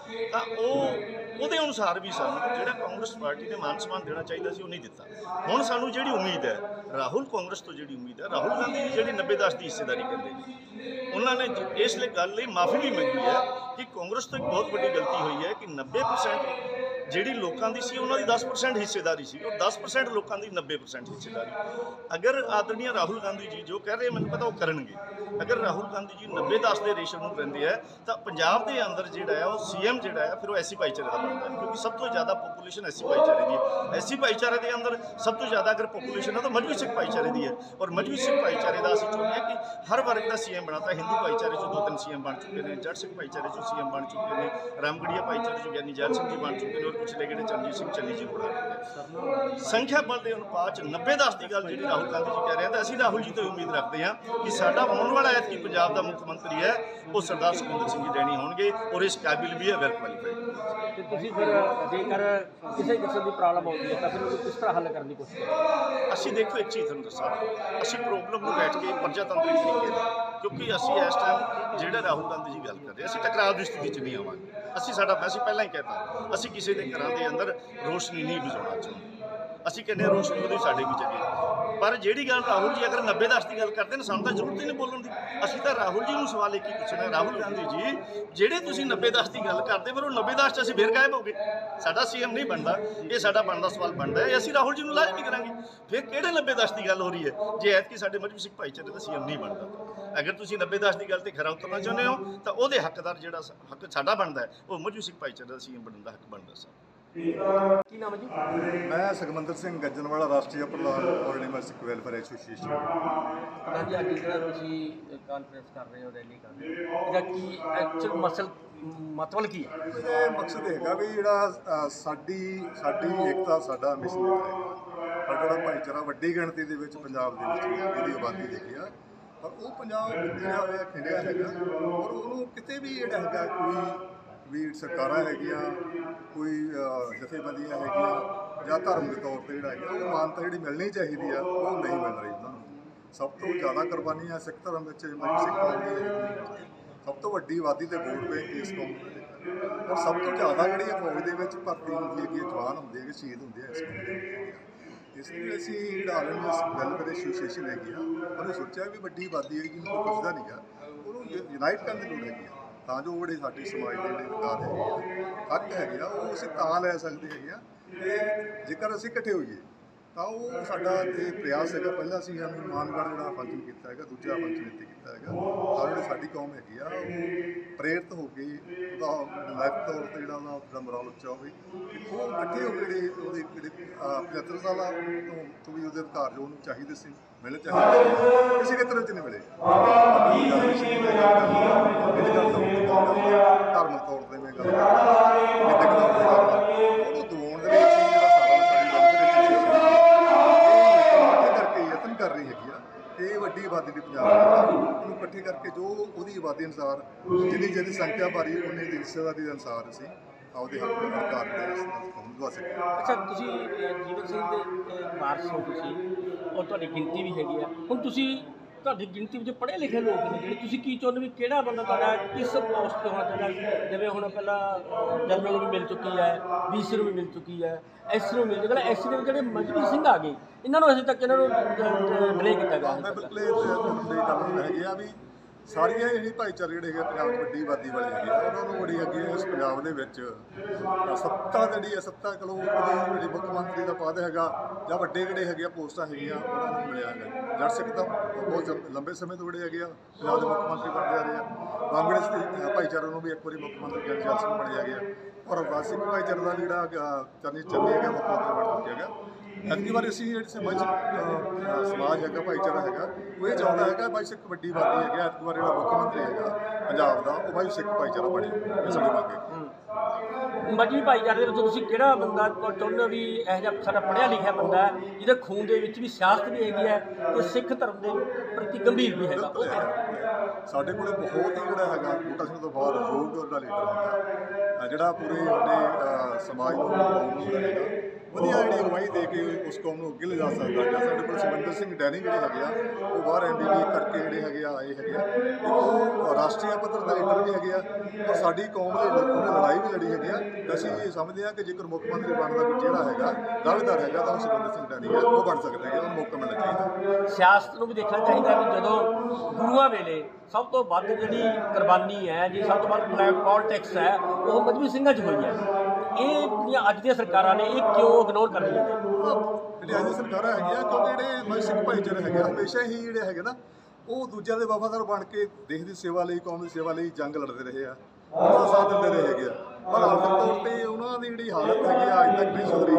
S3: ਸੀ ਤਾਂ ਉਹ ਉਹਦੇ ਅਨੁਸਾਰ ਵੀ ਸਾਨੂੰ ਜਿਹੜਾ ਕਾਂਗਰਸ ਪਾਰਟੀ ਨੇ ਮਾਨ ਸਨਮਾਨ ਦੇਣਾ ਚਾਹੀਦਾ ਸੀ, ਉਹ ਨਹੀਂ ਦਿੱਤਾ। ਹੁਣ ਸਾਨੂੰ ਜਿਹੜੀ ਉਮੀਦ ਹੈ, ਰਾਹੁਲ ਕਾਂਗਰਸ ਤੋਂ ਜਿਹੜੀ ਉਮੀਦ ਹੈ, ਰਾਹੁਲ ਗਾਂਧੀ ਦੀ ਜਿਹੜੀ 90 10 ਦੀ ਹਿੱਸੇਦਾਰੀ ਕਰਦੇ ਨੇ, ਉਹਨਾਂ ਨੇ ਇਸ ਲਈ ਗੱਲ ਲਈ ਮਾਫੀ ਵੀ ਮੰਗੀ ਹੈ ਕਿ ਕਾਂਗਰਸ ਤੋਂ ਇੱਕ ਬਹੁਤ ਵੱਡੀ ਗਲਤੀ ਹੋਈ ਹੈ ਕਿ 90% ਜਿਹੜੀ ਲੋਕਾਂ ਦੀ ਸੀ, ਉਹਨਾਂ ਦੀ 10% ਹਿੱਸੇਦਾਰੀ ਸੀ। ਉਹ 10% ਲੋਕਾਂ ਦੀ 90% ਹਿੱਸੇਦਾਰੀ। ਅਗਰ ਆਦਰਨੀय ਰਾਹੁਲ ਗਾਂਧੀ ਜੀ ਜੋ ਕਹਿ ਰਹੇ ਮੈਨੂੰ ਪਤਾ ਉਹ ਕਰਨਗੇ। ਅਗਰ ਰਾਹੁਲ ਗਾਂਧੀ ਜੀ 90 10 ਦੇ ਰੇਸ਼ੋ ਨੂੰ ਰਹਿੰਦੇ ਆ, ਤਾਂ ਪੰਜਾਬ ਦੇ ਅੰਦਰ ਜਿਹੜਾ ਹੈ ਉਹ ਸੀਐਮ ਜਿਹੜਾ ਹੈ ਫਿਰ ਉਹ ਐਸੀ ਭਾਈਚਾਰੇ ਦਾ ਬਣਦਾ ਹੈ। ਕਿਉਂਕਿ ਸਭ ਤੋਂ ਜ਼ਿਆਦਾ ਪੋਪੂਲੇਸ਼ਨ ਐਸੀ ਭਾਈਚਾਰੇ ਦੀ ਹੈ। ਐਸੀ ਭਾਈਚਾਰੇ ਦੇ ਅੰਦਰ ਸਭ ਤੋਂ ਜ਼ਿਆਦਾ ਅਗਰ ਪੋਪੂਲੇਸ਼ਨ ਹੈ ਤਾਂ ਮਜਬੀ ਸਿੱਖ ਭਾਈਚਾਰੇ ਦੀ ਹੈ। ਔਰ ਮਜਬੀ ਸਿੱਖ ਭਾਈਚਾਰੇ ਦਾ ਅਸੀਂ ਚਾਹੁੰਦੇ ਹਾਂ ਕਿ ਹਰ ਵਰਗ ਦਾ ਸੀਐਮ ਬਣਾਤਾ ਹਿੰਦੂ ਭਾਈਚਾਰੇ ਚੋਂ ਦੋ ਤਿੰਨ ਸੀਐਮ ਬਣ ਚੁੱਕੇ ਨੇ, ਜੱਟ ਸਿੱਖ ਭਾਈਚਾਰੇ ਚੋਂ ਸੀਐਮ ਬਣ ਚੁੱਕੇ ਨੇ ਰਾਮਗੜੀਆ ਭਾਈਚਾਰੇ ਚੋਂ ਗਿਆਨੀ ਜੈਲ ਸਿੰਘ ਜੀ ਬਣ ਚੁੱਕੇ ਨੇ, ਔਰ ਪਿਛਲੇ ਜਿਹੜੇ ਚਰਨਜੀਤ ਸਿੰਘ ਚੰਨੀ ਜੀ ਨੇ ਸੰਖਿਆ ਬਲ ਦੇ ਅਨੁਪਾਤ ਚ 90 10 ਦੀ ਗੱਲ ਜਿਹੜੀ ਰਾਹੁਲ ਗਾਂਧੀ ਜੀ ਕਹਿ ਰਹੇ ਆ ਤਾਂ ਅਸੀਂ ਰਾਹੁਲ ਜੀ ਤੋਂ ਉਮੀਦ ਰੱਖਦੇ ਹਾਂ ਕਿ ਸਾਡਾ ਆਉਣ ਵਾਲਾ ਐਤਕੀ ਪੰਜਾਬ ਦਾ ਮੁੱਖ ਮੰਤਰੀ ਹੈ ਉਹ ਸਰਦਾਰ ਸੁਖਬਿੰਦਰ ਸਿੰਘ ਜੀ ਡੈਣੀ ਹੋਣਗੇ ਔਰ ਇਸ ਕਾਬਿਲ ਵੀ ਹੈ ਵੈਲ ਕੁਆਲੀਫਾਈਡ
S1: ਤੇ ਤੁਸੀਂ ਫਿਰ ਜੇਕਰ ਕਿਸੇ ਕਿਸਮ ਦੀ ਪ੍ਰੋਬਲਮ ਆਉਂਦੀ ਹੈ ਤਾਂ ਫਿਰ ਉਹਨੂੰ ਕਿਸ ਤਰ੍ਹਾਂ ਹੱਲ ਕਰਨ ਦੀ ਕੋਸ਼ਿਸ਼ ਕਰਦੇ
S3: ਅਸੀਂ ਦੇਖੋ ਇੱਕ ਚੀਜ਼ ਤੁਹਾਨੂੰ ਦੱਸਾਂ। ਅਸੀਂ ਪ੍ਰੋਬਲਮ ਨੂੰ ਬੈਠ ਕੇ ਪ੍ਰਜਾਤੰਤਰੀ ਤਰੀਕੇ ਨਾਲ ਕਿਉਂਕਿ ਅਸੀਂ ਇਸ ਟਾਈਮ ਜਿਹੜਾ ਰਾਹੁਲ ਗਾਂਧੀ ਜੀ ਗੱਲ ਕਰ ਰਹੇ ਅਸੀਂ ਟਕਰਾਅ ਦੀ ਸਥਿਤੀ 'ਚ ਨਹੀਂ ਆਵਾਂਗੇ। ਅਸੀਂ ਸਾਡਾ ਮੈਂ ਅਸੀਂ ਪਹਿਲਾਂ ਹੀ ਕਹਿਤਾ, ਅਸੀਂ ਕਿਸੇ ਦੇ ਘਰਾਂ ਦੇ ਅੰਦਰ ਰੋਸ਼ਨੀ ਨਹੀਂ ਬੁਝਾਉਣਾ ਚਾਹੁੰਦੇ। ਅਸੀਂ ਕਹਿੰਦੇ ਹਾਂ ਰੋਸ਼ਨੀ ਉਹਦੀ ਸਾਡੇ ਵੀ ਜਗੇ ਪਰ ਜਿਹੜੀ ਗੱਲ ਰਾਹੁਲ ਜੀ ਅਗਰ 90 10 ਦੀ ਗੱਲ ਕਰਦੇ ਨੇ, ਸਾਨੂੰ ਤਾਂ ਜ਼ਰੂਰਤ ਹੀ ਨਹੀਂ ਬੋਲਣ ਦੀ। ਅਸੀਂ ਤਾਂ ਰਾਹੁਲ ਜੀ ਨੂੰ ਸਵਾਲ ਇੱਕ ਹੀ ਪੁੱਛਣਾ ਰਾਹੁਲ ਗਾਂਧੀ ਜੀ, ਜਿਹੜੇ ਤੁਸੀਂ 90 10 ਦੀ ਗੱਲ ਕਰਦੇ ਪਰ ਉਹ 90 10 ਚ ਅਸੀਂ ਫੇਰ ਗਾਇਬ ਹੋ ਗਏ। ਸਾਡਾ ਸੀਐਮ ਨਹੀਂ ਬਣਦਾ, ਇਹ ਸਾਡਾ ਬਣਦਾ ਸਵਾਲ ਬਣਦਾ ਹੈ ਅਸੀਂ ਰਾਹੁਲ ਜੀ ਨੂੰ ਲਾਜ਼ਮੀ ਕਰਾਂਗੇ। ਫਿਰ ਕਿਹੜੇ 90 10 ਦੀ ਗੱਲ ਹੋ ਰਹੀ ਹੈ? ਜੇ ਐਤਕੀ ਸਾਡੇ ਮਜਬੀ ਸਿੱਖ ਭਾਈਚਾਰੇ ਦਾ ਸੀਐਮ ਨਹੀਂ ਬਣਦਾ ਅਗਰ ਤੁਸੀਂ 90 10 ਦੀ ਗੱਲ ਤੇ ਖਰਾ ਉਤਰਨਾ ਚਾਹੁੰਦੇ ਹੋ ਤਾਂ ਉਹਦੇ ਹੱਕਦਾਰ ਜਿਹੜਾ ਸ- ਹੱਕ ਸਾਡਾ ਬਣਦਾ ਹੈ ਉਹ ਮਜਬੀ ਸਿੱਖ ਭਾਈਚਾਰੇ ਦਾ ਸੀਐਮ ਬਣਨ ਦਾ ਹੱਕ ਬਣਦਾ ਸਰ।
S1: ਕੀ ਨਾਮ ਹੈ ਜੀ?
S4: ਮੈਂ ਸੁਖਮੰਦਰ ਸਿੰਘ ਗੱਜਨਵਾਲਾ ਰਾਸ਼ਟਰੀ ਪ੍ਰਧਾਨ ਔਰਗਨਾਈਜ਼ਰ ਸਿੱਖ ਵੈਲਫੇਅਰ ਐਸੋਸੀਏਸ਼ਨ।
S1: ਪ੍ਰਧਾਨ ਜੀ ਅੱਜ ਜਿਹੜਾ ਤੁਸੀਂ ਕਾਨਫਰੰਸ ਕਰ ਰਹੇ ਹੋ ਰੈਲੀ ਕਰ ਰਹੇ ਹੋ ਇਹਦਾ ਕੀ ਐਕਚੁਅਲ ਮਸਲ ਮਤਲਬ ਕੀ ਹੈ?
S4: ਇਹਦਾ ਮਕਸਦ ਹੈਗਾ ਵੀ ਜਿਹੜਾ ਸਾਡੀ ਸਾਡੀ ਏਕਤਾ ਸਾਡਾ ਮਿਸ਼ਨ ਹੈਗਾ। ਸਾਡਾ ਜਿਹੜਾ ਭਾਈਚਾਰਾ ਵੱਡੀ ਗਿਣਤੀ ਦੇ ਵਿੱਚ ਪੰਜਾਬ ਦੇ ਵਿੱਚ ਇਹਦੀ ਆਬਾਦੀ ਦੇਖੀ ਆ। ਪਰ ਉਹ ਪੰਜਾਬ ਵਿਖਰਿਆ ਹੋਇਆ ਖਿੰਡਿਆ ਹੈਗਾ। ਔਰ ਉਹਨੂੰ ਕਿਤੇ ਵੀ ਜਿਹੜਾ ਹੈਗਾ ਕੋਈ ਵੀ ਸਰਕਾਰਾਂ ਹੈਗੀਆਂ ਕੋਈ ਜਥੇਬੰਦੀਆਂ ਹੈਗੀਆਂ ਜਾਂ ਧਰਮ ਦੇ ਤੌਰ ਤੇ ਜਿਹੜਾ ਹੈਗਾ ਉਹ ਮਾਨਤਾ ਜਿਹੜੀ ਮਿਲਣੀ ਚਾਹੀਦੀ ਆ ਉਹ ਨਹੀਂ ਮਿਲ ਰਹੀ ਉਹਨਾਂ ਨੂੰ। ਸਭ ਤੋਂ ਜ਼ਿਆਦਾ ਕੁਰਬਾਨੀਆਂ ਸਿੱਖ ਧਰਮ ਵਿੱਚ ਮਨੀ ਸਿੱਖ ਕੌਮ ਦੀ ਸਭ ਤੋਂ ਵੱਡੀ ਆਬਾਦੀ ਤੇ ਵੋਟ ਪਏ ਇਸ ਕੌਮ ਦੇ ਔਰ ਸਭ ਤੋਂ ਜ਼ਿਆਦਾ ਜਿਹੜੀ ਇਹ ਫੌਜ ਦੇ ਵਿੱਚ ਭਰਤੀ ਹੁੰਦੀ ਹੈਗੀ ਹੈ, ਜਵਾਨ ਹੁੰਦੇ ਹੈਗੇ ਸ਼ਹੀਦ ਹੁੰਦੇ ਆ ਇਸ ਕੌਮ ਦੇ। ਇਸ ਲਈ ਅਸੀਂ ਜਿਹੜਾ ਆਲ ਵੈਲਫੇਅਰ ਐਸੋਸੀਏਸ਼ਨ ਹੈਗੀ ਆ, ਉਹਨੇ ਸੋਚਿਆ ਵੀ ਵੱਡੀ ਆਬਾਦੀ ਹੈਗੀ ਜਿਹਨੂੰ ਕੋਈ ਪੁੱਛਦਾ ਨਹੀਂਗਾ ਉਹਨੂੰ ਯੂਨਾਈਟ ਕਰਨ ਦੀ ਲੋੜ ਹੈਗੀ ਆ, ਤਾਂ ਜੋ ਜਿਹੜੇ ਸਾਡੇ ਸਮਾਜ ਦੇ ਜਿਹੜੇ ਵਿਕਾਰ ਹੈਗੇ ਆ, ਹੱਕ ਹੈਗੇ ਆ, ਉਹ ਅਸੀਂ ਤਾਂ ਲੈ ਸਕਦੇ ਹੈਗੇ ਆ, ਤੇ ਜੇਕਰ ਅਸੀਂ ਇਕੱਠੇ ਹੋਈਏ, ਤਾਂ ਉਹ ਸਾਡਾ ਇਹ ਪ੍ਰਯਾਸ ਹੈਗਾ, ਪਹਿਲਾਂ ਅਸੀਂ ਅਸੀਂ ਮਾਨਗੜ੍ਹ ਜਿਹੜਾ ਫੰਕਸ਼ਨ ਕੀਤਾ ਹੈਗਾ, ਦੂਜਾ ਫੰਕਸ਼ਨ ਇੱਥੇ ਕੀਤਾ ਹੈਗਾ ਤਾਂ ਜਿਹੜੀ ਸਾਡੀ ਕੌਮ ਹੈਗੀ ਆ ਉਹ ਪ੍ਰੇਰਿਤ ਹੋ ਕੇ ਉਹਦਾ ਲਾਈਫ ਤੌਰ ਤੇ ਜਿਹੜਾ ਉਹਨਾਂ ਦਾ ਮਰਾਲ ਉੱਚਾ ਹੋਵੇ ਉਹ ਇਕੱਠੇ ਹੋ ਕੇ ਜਿਹੜੇ ਉਹਦੇ ਜਿਹੜੇ ਅਹ, 75 ਸਾਲਾਂ ਤੋਂ ਤੋਂ ਵੀ ਉਹਦੇ ਅਧਿਕਾਰ ਜੋ ਉਹਨੂੰ ਚਾਹੀਦੇ ਸੀ ਮਿਲਣੇ ਚਾਹੀਦੇ ਕਿਸੇ ਖੇਤਰ ਵਿੱਚ ਨਹੀਂ ਮਿਲੇ ਧਾਰਮਿਕ ਤੌਰ ਤੇ ਮੈਂ ਗੱਲ ਕਰਦਾ ਇਹ ਵੱਡੀ ਆਬਾਦੀ ਦੀ ਪੰਜਾਬ ਨੂੰ ਇਕੱਠੇ ਕਰਕੇ ਜੋ ਉਹਦੀ ਆਬਾਦੀ ਅਨੁਸਾਰ ਜਿੰਨੀ ਜਿਹਦੀ ਸੰਖਿਆ ਭਾਰੀ ਉਹਨੇ ਦੀ ਹਿੱਸੇਦਾਰੀ ਦੇ ਅਨੁਸਾਰ ਅਸੀਂ ਆਪਦੇ ਹੱਕ ਅਧਿਕਾਰ ਦੇ ਕੰਮ ਦਵਾ ਸਕੀਏ।
S1: ਅੱਛਾ ਤੁਸੀਂ ਅਹ, ਜੀਵਨ ਸਿੰਘ ਦੇ ਵਾਰਸ ਹੋ ਤੁਸੀਂ ਔਰ ਤੁਹਾਡੀ ਗਿਣਤੀ ਵੀ ਹੈਗੀ ਆ। ਹੁਣ ਤੁਸੀਂ ਤੁਹਾਡੀ ਗਿਣਤੀ ਵਿੱਚ ਪੜ੍ਹੇ ਲਿਖੇ ਲੋਕ ਨੇ ਜਿਹੜੇ ਤੁਸੀਂ ਕੀ ਚਾਹੁੰਦੇ ਵੀ ਕਿਹੜਾ ਬੰਦਾ ਤੁਹਾਡਾ ਕਿਸ ਪੋਸਟ ਤੇ ਹੋਣਾ ਚਾਹੀਦਾ ਜਿਵੇਂ ਹੁਣ ਪਹਿਲਾਂ ਜਨਰਲ ਨੂੰ ਵੀ ਮਿਲ ਚੁੱਕੀ ਹੈ ਬੀਸੀ ਨੂੰ ਵੀ ਮਿਲ ਚੁੱਕੀ ਹੈ ਐਸ ਨੂੰ ਮਿਲ ਚੁੱਕੀ ਹੈ। ਐਸ ਦੇ ਜਿਹੜੇ ਮਜਬੀ ਸਿੰਘ ਆ ਗਏ, ਇਹਨਾਂ ਨੂੰ ਅਜੇ ਤੱਕ ਇਹਨਾਂ ਨੂੰ ਡਿਲੇ ਕੀਤਾ ਗਿਆ
S4: ਮੈਂ ਬਿਲਕੁਲ ਇਹ ਤੁਹਾਡੀ ਗੱਲ ਹੈਗੀ ਆ ਵੀ ਸਾਰੀਆਂ ਜਿਹੜੀ ਭਾਈਚਾਰੇ ਜਿਹੜੇ ਹੈਗੇ ਪੰਜਾਬ 'ਚ ਵੱਡੀ ਆਬਾਦੀ ਵਾਲੇ ਹੈਗੇ ਆ, ਉਹਨਾਂ ਨੂੰ ਬੜੀ ਅੱਗੇ ਇਸ ਪੰਜਾਬ ਦੇ ਵਿੱਚ ਸੱਤਾ ਜਿਹੜੀ ਹੈ ਸੱਤਾ ਚਲੋ ਉਹਦੀ ਜਿਹੜੀ ਮੁੱਖ ਮੰਤਰੀ ਦਾ ਪਦ ਹੈਗਾ ਜਾਂ ਵੱਡੇ ਜਿਹੜੇ ਹੈਗੇ ਆ ਪੋਸਟਾਂ ਹੈਗੀਆਂ ਉਹਨਾਂ ਨੂੰ ਮਿਲਿਆ ਹੈਗਾ। ਜੱਟ ਸਿੱਖ ਤਾਂ ਬਹੁਤ ਜਲ- ਲੰਬੇ ਸਮੇਂ ਤੋਂ ਜਿਹੜੇ ਹੈਗੇ ਆ ਪੰਜਾਬ ਦੇ ਮੁੱਖ ਮੰਤਰੀ ਬਣਦੇ ਆ ਰਹੇ ਆ। ਕਾਂਗਰਸ ਦੇ ਭਾਈਚਾਰੇ ਨੂੰ ਵੀ ਇੱਕ ਵਾਰੀ ਮੁੱਖ ਮੰਤਰੀ ਗਿਆਨੀ ਜੈਲ ਸਿੰਘ ਬਣੇ ਹੈਗੇ ਆ ਔਰ ਵਾਸਿਕ ਭਾਈਚਾਰੇ ਦਾ ਵੀ ਜਿਹੜਾ ਚਰਨੀ ਚੰਨੀ ਹੈਗਾ, ਮੁੱਖ ਮੰਤਰੀ ਬਣ ਚੁੱਕਿਆ ਹੈਗਾ। ਐਤਕੀ ਵਾਰ ਅਸੀਂ ਜਿਹੜੇ ਸਮਾਜ ਸਮਾਜ ਹੈਗਾ, ਭਾਈਚਾਰਾ ਹੈਗਾ, ਉਹ ਇਹ ਚਾਹੁੰਦਾ ਹੈਗਾ, ਭਾਈ ਸਿੱਖ ਵੱਡੀ ਆਬਾਦੀ ਹੈਗਾ, ਐਤਕੀ ਵਾਰ ਜਿਹੜਾ ਮੁੱਖ ਮੰਤਰੀ ਹੈਗਾ, ਪੰਜਾਬ ਦਾ, ਉਹ ਭਾਈ ਸਿੱਖ ਭਾਈਚਾਰਾ ਬਣੇ ਇਹ ਸਾਡੀ ਮੰਗ। ਹੈ
S1: ਮਜਬੀ ਭਾਈਚਾਰੇ ਦੇ ਵਿੱਚ ਤੁਸੀਂ ਕਿਹੜਾ ਬੰਦਾ ਚਾਹੁੰਦੇ ਹੋ ਵੀ ਇਹੋ ਜਿਹਾ ਸਾਡਾ ਪੜ੍ਹਿਆ ਲਿਖਿਆ ਬੰਦਾ ਹੈ ਜਿਹਦੇ ਖੂਨ ਦੇ ਵਿੱਚ ਵੀ ਸਿਆਸਤ ਵੀ ਹੈਗੀ ਹੈ ਤੇ ਸਿੱਖ ਧਰਮ ਦੇ ਪ੍ਰਤੀ ਗੰਭੀਰ ਵੀ ਹੈਗਾ? ਉਹ ਕਿਹੜਾ?
S4: ਸਾਡੇ ਕੋਲੇ ਬਹੁਤ ਹੀ ਜਿਹੜਾ ਹੈਗਾ ਬੂਟਾ ਸਿੰਘ ਤੋਂ ਬਾਅਦ ਯੋਗ ਜਿਹੜਾ ਲੀਡਰ ਹੈਗਾ। ਅਹ ਜਿਹੜਾ ਪੂਰੇ ਸਾਡੇ ਅਹ, ਸਮਾਜ ਨੂੰ ਕੌਮ ਨੂੰ ਹੈਗਾ ਵਧੀਆ ਜਿਹੜੀ ਅਗਵਾਈ ਦੇ ਕੇ ਉਸ ਕੌਮ ਨੂੰ ਅੱਗੇ ਲਿਜਾ ਸਕਦਾ ਹੈਗਾ। ਸਾਡੇ ਕੋਲ ਸੁਖਵਿੰਦਰ ਸਿੰਘ ਡੈਨੀ ਜਿਹੜੇ ਹੈਗੇ ਆ, ਉਹ ਬਾਹਰ ਐਮਬੀਬੀ ਕਰਕੇ ਜਿਹੜੇ ਹੈਗੇ ਆ, ਆਏ ਹੈਗੇ ਆ। ਉਹ ਰਾਸ਼ਟਰੀ ਪੱਧਰ ਦੇ ਲੀਡਰ ਵੀ ਹੈਗੇ ਆ। ਔਰ ਸਾਡੀ ਕੌਮ ਦੇ ਲੋਕਾਂ ਨੇ ਲੜਾਈ ਵੀ ਲੜੀ ਹੈਗੀ ਆ। ਤੇ ਅਸੀਂ ਇਹ ਸਮਝਦੇ ਆ ਕਿ ਜੇਕਰ ਮੁੱਖ ਮੰਤਰੀ ਬਣਨ ਦਾ ਜਿਹੜਾ ਹੈਗਾ, ਦਾਅਵੇਦਾਰ ਹੈਗਾ, ਤਾਂ ਉਹ ਸਿਮੰਦਰ ਸਿੰਘ ਡੈਨੀ ਹੈ ਉਹ ਬਣ ਸਕਦਾ ਹੈ ਉਹਨੂੰ ਮੌਕਾ ਮਿਲਣਾ ਚਾਹੀਦਾ।
S1: ਸਿਆਸਤ ਨੂੰ ਵੀ ਦੇਖਣਾ ਚਾਹੀਦਾ ਕਿ ਜਦੋਂ ਗੁਰੂਆਂ ਵੇਲੇ ਸਭ ਤੋਂ ਵੱਧ ਜਿਹੜੀ ਕੁਰਬਾਨੀ ਹੈ ਜੀ ਸਭ ਤੋਂ ਵੱਧ ਬਲੈਕ ਪੋਲਿਟਿਕਸ ਹੈ, ਉਹ ਮਜਬੀ ਸਿੰਘਾਂ 'ਚ ਹੋਈ ਹੈ। ਇਹ ਜਿਹੜੀਆਂ ਅੱਜ ਦੀਆਂ ਸਰਕਾਰਾਂ ਨੇ ਇਹ ਕਿਉਂ ਇਗਨੋਰ ਕਰ ਰਹੀਆਂ ਨੇ?
S4: ਜਿਹੜੇ ਅੱਜ ਦੀ ਸਰਕਾਰਾਂ ਹੈਗੀਆਂ ਕਿਉਂਕਿ ਜਿਹੜੇ ਮੈਂ ਸਿੱਖ ਭਾਈਚਾਰੇ ਹੈਗੇ ਆ, ਹਮੇਸ਼ਾ ਹੀ ਜਿਹੜੇ ਹੈਗੇ ਨਾ ਉਹ ਦੂਜਿਆਂ ਦੇ ਵਫਾਦਾਰ ਬਣ ਕੇ ਦੇਸ਼ ਦੀ ਸੇਵਾ ਲਈ ਕੌਮ ਦੀ ਸੇਵਾ ਲਈ ਜੰਗ ਲੜਦੇ ਰਹੇ ਆ। ਉਹਨਾਂ ਦਾ ਸਾਥ ਦਿੰਦੇ ਰਹੇ ਹੈਗੇ ਆ। ਪਰ ਆਮ ਤੌਰ ਤੇ ਉਹਨਾਂ ਦੀ ਜਿਹੜੀ ਹਾਲਤ ਹੈਗੀ ਆ, ਅੱਜ ਤੱਕ ਨਹੀਂ ਸੁਧਰੀ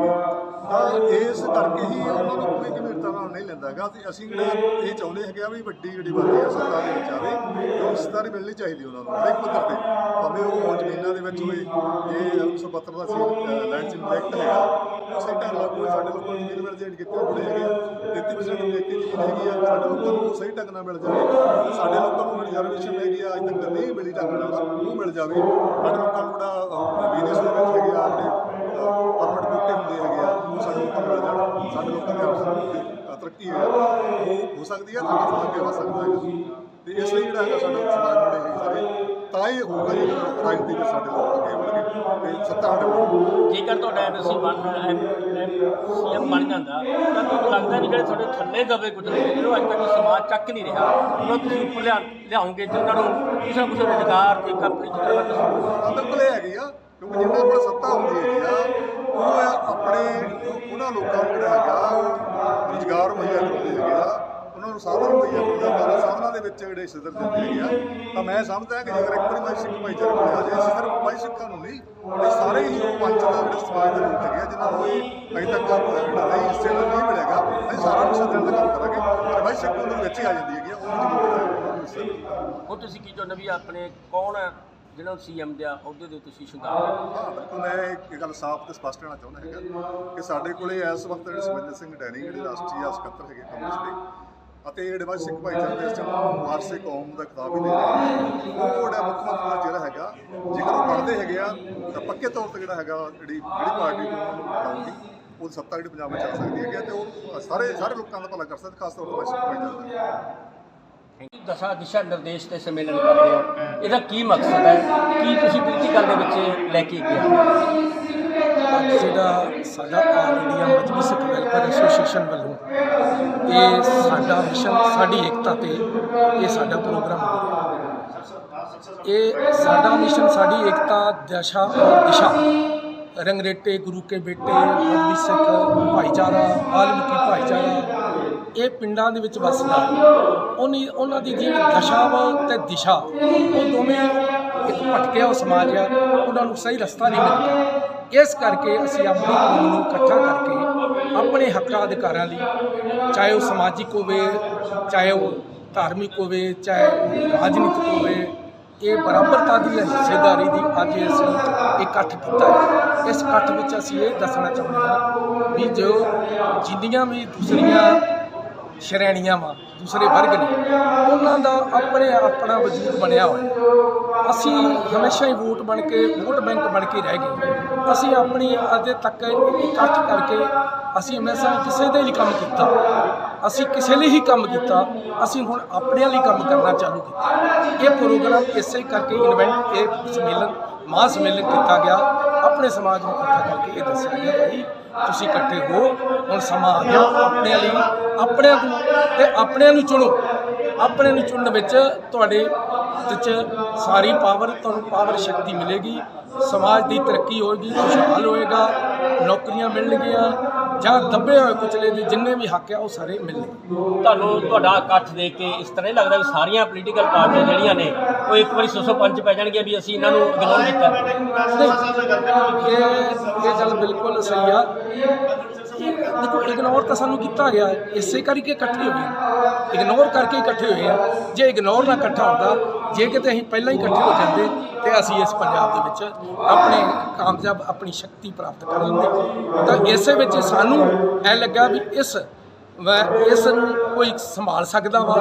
S4: ਤਾਂ ਇਸ ਕਰਕੇ ਹੀ ਉਹਨਾਂ ਨੂੰ ਕੋਈ ਗੰਭੀਰਤਾ ਨਾਲ ਨਹੀਂ ਲੈਂਦਾ ਹੈਗਾ। ਤੇ ਅਸੀਂ ਜਿਹੜਾ ਇਹ ਚਾਹੁੰਦੇ ਹੈਗੇ ਆ ਵੀ ਵੱਡੀ ਜਿਹੜੀ ਵਾਦੀ ਆ ਸੱਤਾ ਦੇ ਵਿੱਚ ਆਵੇ। ਜੋ ਸਰਕਾਰੀ ਮਿਲਣੀ ਚਾਹੀਦੀ ਉਹਨਾਂ ਨੂੰ ਹਰੇਕ ਪੱਧਰ ਤੇ। ਭਾਵੇਂ ਉਹ ਜ਼ਮੀਨਾਂ ਦੇ ਵਿੱਚ ਹੋਏ, ਇਹ 1972 ਦਾ ਸੀ ਲੈਂਡ ਸੀਲ ਹੈਗਾ। ਉਹ ਸਹੀ ਢੰਗ ਨਾਲ ਕੋਈ ਸਾਡੇ ਲੋਕਾਂ ਨੂੰ ਮਿਲ ਜਾਣੀ ਕਿੱਥੇ ਬੜੇ ਹੈਗੇ ਆ। 33% ਵਿਅਕਤੀ ਜ਼ਮੀਨ ਹੈਗੀ ਆ। ਸਾਡੇ ਲੋਕਾਂ ਨੂੰ ਸਹੀ ਢੰਗ ਨਾਲ ਮਿਲ ਜਾਵੇ। ਸਾਡੇ ਲੋਕਾਂ ਨੂੰ ਰਿਜ਼ਰਵੇਸ਼ਨ ਹੈਗੀ ਆ। ਅੱਜ ਤੱਕ ਨਹੀਂ ਮਿਲੀ ਢੰਗ ਨਾਲ ਉਹ ਮਿਲ ਜਾਵੇ। ਸਾਡੇ ਲੋਕਾਂ ਨੂੰ ਜਿਹੜਾ ਬਿਜ਼ਨਸ ਦੇ ਵਿੱਚ ਹੈਗੇ ਆ, ਆਪਣੇ ਪਰਮਿਟ ਬੁੱਕੇ ਹੁੰਦੇ ਹੈਗੇ ਆ, ਉਹ ਸਾਡੇ ਲੋਕਾਂ ਨੂੰ ਮਿਲ ਜਾਣ। ਸਾਡੇ ਲੋਕਾਂ ਦੀ ਆਪਸੀ ਤਰੱਕੀ ਹੈ ਉਹ ਹੋ ਸਕਦੀ ਹੈ ਸਾਡਾ ਸਮਾਜ ਅੱਗੇ ਵਧ ਸਕਦਾ ਹੈ ਤੇ ਇਸ ਲਈ ਜਿਹੜਾ ਹੈਗਾ ਸਾਡਾ ਸਮਾਜ ਇਹ ਸਾਰੇ ਤਾਂ ਹੀ ਹੋਊਗਾ ਜੇ ਰਾਜਨੀਤੀ ਵਿੱਚ ਸਾਡੇ ਲੋਕ ਅੱਗੇ ਤੇ ਸੱਤਾ ਸਾਡੇ ਕੋਲ
S1: ਜੇਕਰ ਤੁਹਾਡਾ ਐਮਸੀ ਬਣ ਸੀਐਮ ਬਣ ਜਾਂਦਾ ਤਾਂ ਤੁਹਾਨੂੰ ਲੱਗਦਾ ਵੀ ਜਿਹੜੇ ਤੁਹਾਡੇ ਥੱਲੇ ਦਬੇ ਨੇ ਜਿਹਨੂੰ ਅੱਜ ਤੱਕ ਸਮਾਜ ਚੱਕ ਨਹੀਂ ਰਿਹਾ ਉਹਨਾਂ ਤੁਸੀਂ ਉੱਪਰ ਲਿਆ ਲਿਆਉਂਗੇ ਜਿਨ੍ਹਾਂ ਨੂੰ ਕਿਸੇ ਨਾ ਕਿਸੇ ਰੁਜ਼ਗਾਰ ਤੇ ਕੰਪਨੀ ਚ
S4: ਹਾਂ, ਬਿਲਕੁਲ ਇਹ ਹੈਗੀ ਆ ਕਿਉਂਕਿ ਜਿੰਨਾ ਕੋਲ ਸੱਤਾ ਹੁੰਦੀ ਹੈਗੀ ਆ ਉਹ ਆਪਣੇ ਉਹਨਾਂ ਲੋਕਾਂ ਨੂੰ ਜਿਹੜਾ ਹੈਗਾ ਰੁਜ਼ਗਾਰ ਮੁਹੱਈਆ ਕਰਾਉਂਦੇ ਹੈਗੇ ਆ। ਉਹਨਾਂ ਨੂੰ ਸਾਧਨ ਮੁਹੱਈਆ ਕਰਾਉਂਦੇ ਆ ਤਾਂ ਸਾਧਨਾਂ ਦੇ ਵਿੱਚ ਜਿਹੜੇ ਸਿੱਧਰ ਦਿੰਦੇ ਹੈਗੇ ਆ। ਤਾਂ ਮੈਂ ਸਮਝਦਾ ਕਿ ਜੇਕਰ ਇੱਕ ਵਾਰੀ ਮੈਂ ਸਿੱਖ ਭਾਈਚਾਰੇ ਕੋਲ ਆ ਜਾਏ ਸਿਰਫ ਭਾਈ ਸਿੱਖਾਂ ਨੂੰ ਨਹੀਂ ਇਹ ਸਾਰੇ ਹੀ ਉਹ ਪੰਜ ਦਾ ਜਿਹੜੇ ਸਮਾਜ ਦੇ ਲੋਕ ਹੈਗੇ ਆ ਜਿਨ੍ਹਾਂ ਨੂੰ ਇਹ ਅਜੇ ਤੱਕ ਜਿਹੜਾ ਨਹੀਂ ਹਿੱਸੇ ਦਾ ਨਹੀਂ ਮਿਲੇਗਾ। ਅਸੀਂ ਸਾਰਿਆਂ ਨੂੰ ਸੱਦਣ ਦਾ ਕੰਮ ਕਰਾਂਗੇ ਪਰ ਭਾਈ ਸਿੱਖ ਦੇ ਵਿੱਚ ਹੀ ਆ ਜਾਂਦੀ ਹੈਗੀ ਉਹ ਜ਼ਰੂਰ ਹੈ ਉਹਨਾਂ ਨੂੰ ਹਿੱਸੇ ਮਿਲੇਗਾ
S1: ਹੁਣ ਤੁਸੀਂ ਕੀ ਚਾਹੁੰਦੇ ਵੀ ਆਪਣੇ ਕੌਣ ਹੈ ਜਿਹਨਾਂ ਨੂੰ ਸੀਐਮ ਦੇ ਅਹੁਦੇ ਦੇ ਤੁਸੀਂ ਸ਼ਿੰਗਾਰ
S4: ਹਾਂ ਬਿਲਕੁਲ ਮੈਂ ਇਹ ਗੱਲ ਸਾਫ਼ ਤੇ ਸਪਸ਼ਟ ਕਹਿਣਾ ਚਾਹੁੰਦਾ ਹੈਗਾ ਕਿ ਸਾਡੇ ਕੋਲੇ ਇਸ ਵਕਤ ਜਿਹੜੇ ਸੁਮਿੰਦਰ ਸਿੰਘ ਡੈਨੀ ਜਿਹੜੇ ਰਾਸ਼ਟਰੀ ਸਕੱਤਰ ਹੈਗੇ ਕਾਂਗਰਸ ਦੇ ਅਤੇ ਜਿਹੜੇ ਬਾਅਦ ਸਿੱਖ ਭਾਈਚਾਰੇ ਦੇ ਵਿੱਚ ਵਾਰਸੇ ਕੌਮ ਦਾ ਖਿਤਾਬ ਵੀ ਦੇ ਰਹੇ ਨੇ ਉਹ ਜਿਹੜਾ ਮੁੱਖ ਮੰਤਰੀ ਦਾ ਜਿਹੜਾ ਹੈਗਾ ਜੇਕਰ ਉਹ ਬਣਦੇ ਹੈਗੇ ਆ ਤਾਂ ਪੱਕੇ ਤੌਰ ਤੇ ਜਿਹੜਾ ਹੈਗਾ ਜਿਹੜੀ ਜਿਹੜੀ ਪਾਰਟੀ ਨੂੰ ਬਣਾਉਗੀ ਉਹ ਸੱਤਾ ਜਿਹੜੀ ਪੰਜਾਬ ਵਿੱਚ ਆ ਸਕਦੀ ਹੈਗੀ ਆ ਤੇ ਉਹ ਸਾਰੇ ਸਾਰੇ ਲੋਕਾਂ ਦਾ ਭਲਾ ਕਰ ਸਕਦੇ ਖਾਸ ਤੌਰ ਤੇ ਸਿੱਖ ਭਾਈਚਾਰੇ ਦਾ।
S1: ਦਸ਼ਾ ਦਿਸ਼ਾ ਨਿਰਦੇਸ਼ ਤੇ ਸੰਮੇਲਨ ਕਰ ਰਹੇ ਹੋ। ਇਹਦਾ ਕੀ ਮਕਸਦ ਹੈ? ਕੀ ਤੁਸੀਂ ਪੋਲੀਟੀਕਲ ਦੇ ਵਿੱਚ ਲੈ ਕੇ ਗਏ ਹੋ?
S5: ਅੱਜ ਜਿਹੜਾ ਸਾਡਾ all India Majlis Sikh welfare association ਵੱਲੋਂ ਇਹ ਸਾਡਾ ਮਿਸ਼ਨ ਸਾਡੀ ਏਕਤਾ ਤੇ ਇਹ ਸਾਡਾ ਪ੍ਰੋਗਰਾਮ ਹੋ ਰਿਹਾ। ਇਹ ਸਾਡਾ ਮਿਸ਼ਨ ਸਾਡੀ ਏਕਤਾ, ਦਸ਼ਾ ਔਰ ਦਿਸ਼ਾ। ਰੰਗਰੇਟੇ, ਗੁਰੂ ਕੇ ਬੇਟੇ ਮਜਲਿਸ ਸਿੱਖ, ਭਾਈਚਾਰਾ ਆਲਮਕੀ ਭਾਈਚਾਰਾ, ਇਹ ਪਿੰਡਾਂ ਦੇ ਵਿੱਚ ਵੱਸਦਾ ਹੈ। ਉਹਨੀ, ਉਹਨਾਂ ਦੀ ਜਿਹੜੀ ਦਸ਼ਾ ਵਾ ਤੇ ਦਿਸ਼ਾ, ਉਹ ਦੋਵੇਂ ਇੱਕ ਭਟਕਿਆ ਉਹ ਸਮਾਜ ਆ, ਉਹਨਾਂ ਨੂੰ ਸਹੀ ਰਸਤਾ ਨਹੀਂ ਮਿਲਦਾ। ਇਸ ਕਰਕੇ ਅਸੀਂ ਆਪਣੀ ਕੌਮ ਨੂੰ ਇਕੱਠਾ ਕਰਕੇ ਆਪਣੇ ਹੱਕਾਂ ਅਧਿਕਾਰਾਂ ਲਈ, ਚਾਹੇ ਉਹ ਸਮਾਜਿਕ ਹੋਵੇ, ਚਾਹੇ ਉਹ ਧਾਰਮਿਕ ਹੋਵੇ, ਚਾਹੇ ਉਹ ਰਾਜਨੀਤਿਕ ਹੋਵੇ, ਇਹ ਬਰਾਬਰਤਾ ਦੀ ਹਿੱਸੇਦਾਰੀ ਦੀ ਅੱਜ ਅਸੀਂ ਇਕੱਠ ਕੀਤਾ ਹੈ। ਇਸ ਇਕੱਠ ਵਿੱਚ ਅਸੀਂ ਇਹ ਦੱਸਣਾ ਚਾਹੁੰਦੇ ਹਾਂ ਵੀ ਜੋ ਜਿੰਨੀਆਂ ਵੀ ਦੂਸਰੀਆਂ ਸ਼੍ਰੇਣੀਆਂ ਵਾ, ਦੂਸਰੇ ਵਰਗ ਨੇ, ਉਹਨਾਂ ਦਾ ਆਪਣੇ ਆਪਣਾ ਵਜੂਦ ਬਣਿਆ ਹੋਇਆ ਅਸੀਂ ਹਮੇਸ਼ਾ ਹੀ ਵੋਟ ਬਣ ਕੇ, ਵੋਟ ਬੈਂਕ ਬਣ ਕੇ ਰਹਿ ਗਏ। ਅਸੀਂ ਆਪਣੀ ਅਜੇ ਤੱਕ ਇਕੱਠ ਕਰਕੇ ਅਸੀਂ ਹਮੇਸ਼ਾ ਕਿਸੇ ਦੇ ਲਈ ਕੰਮ ਕੀਤਾ। ਅਸੀਂ ਕਿਸੇ ਲਈ ਹੀ ਕੰਮ ਕੀਤਾ। ਅਸੀਂ ਹੁਣ ਆਪਣੇ ਲਈ ਕੰਮ ਕਰਨਾ ਚਾਲੂ ਕੀਤਾ। ਇਹ ਪ੍ਰੋਗਰਾਮ ਇਸੇ ਕਰਕੇ ਇਨਵੈਂਟ ਇਹ ਸੰਮੇਲਨ ਮਹਾਂ ਸੰਮੇਲਨ ਕੀਤਾ ਗਿਆ। ਆਪਣੇ ਸਮਾਜ ਨੂੰ ਇਕੱਠਾ ਕਰਕੇ ਇਹ ਦੱਸਿਆ ਗਿਆ ਭਾਈ ਤੁਸੀਂ ਇਕੱਠੇ ਹੋ। ਹੁਣ ਸਮਾਂ ਆ ਗਿਆ। ਆਪਣੇ ਲਈ, ਆਪਣਿਆਂ ਨੂੰ ਤੇ ਆਪਣਿਆਂ ਨੂੰ ਚੁਣੋ। ਆਪਣੇ ਨੂੰ ਚੁਣਨ ਵਿੱਚ ਤੁਹਾਡੇ ਵਿੱਚ ਸਾਰੀ ਪਾਵਰ ਤੁਹਾਨੂੰ ਪਾਵਰ ਸ਼ਕਤੀ ਮਿਲੇਗੀ। ਸਮਾਜ ਦੀ ਤਰੱਕੀ ਹੋਏਗੀ ਖੁਸ਼ਹਾਲ ਹੋਏਗਾ ਨੌਕਰੀਆਂ ਮਿਲਣਗੀਆਂ ਜਾਂ ਦੱਬੇ ਹੋਏ ਕੁਚਲੇ ਦੇ ਜਿੰਨੇ ਵੀ ਹੱਕ ਆ ਉਹ ਸਾਰੇ ਮਿਲਣਗੇ।
S1: ਤੁਹਾਨੂੰ ਤੁਹਾਡਾ ਇਕੱਠ ਦੇਖ ਕੇ ਇਸ ਤਰ੍ਹਾਂ ਹੀ ਲੱਗਦਾ ਵੀ ਸਾਰੀਆਂ ਪੋਲੀਟੀਕਲ ਪਾਰਟੀਆਂ ਜਿਹੜੀਆਂ ਨੇ ਉਹ ਇੱਕ ਵਾਰੀ 605 ਪੈ ਜਾਣਗੀਆਂ ਵੀ ਅਸੀਂ ਇਹਨਾਂ ਨੂੰ ਇਗਨੋਰ ਕੀਤਾ।
S5: ਇਹ ਇਹ ਗੱਲ ਬਿਲਕੁਲ ਸਹੀ ਆ। ਦੇਖੋ ਇਗਨੋਰ ਤਾਂ ਸਾਨੂੰ ਕੀਤਾ ਗਿਆ। ਹੈ ਇਸੇ ਕਰਕੇ ਇਕੱਠੇ ਹੋਏ ਹਾਂ ਇਗਨੋਰ ਕਰਕੇ ਇਕੱਠੇ ਹੋਏ ਆ ਜੇ ਇਗਨੋਰ ਨਾ ਇਕੱਠਾ ਹੁੰਦਾ, ਜੇ ਕਿਤੇ ਅਸੀਂ ਪਹਿਲਾਂ ਹੀ ਇਕੱਠੇ ਹੋ ਜਾਂਦੇ, ਤੇ ਅਸੀਂ ਇਸ ਪੰਜਾਬ ਦੇ ਵਿੱਚ ਆਪਣੇ ਕਾਮਯਾਬ, ਆਪਣੀ ਸ਼ਕਤੀ ਪ੍ਰਾਪਤ ਕਰ ਲੈਂਦੇ। ਤਾਂ ਇਸੇ ਵਿੱਚ ਸਾਨੂੰ ਐ ਲੱਗਾ ਵੀ ਇਸ ਮੈਂ ਇਸ ਨੂੰ ਕੋਈ ਸੰਭਾਲ ਸਕਦਾ ਵਾ।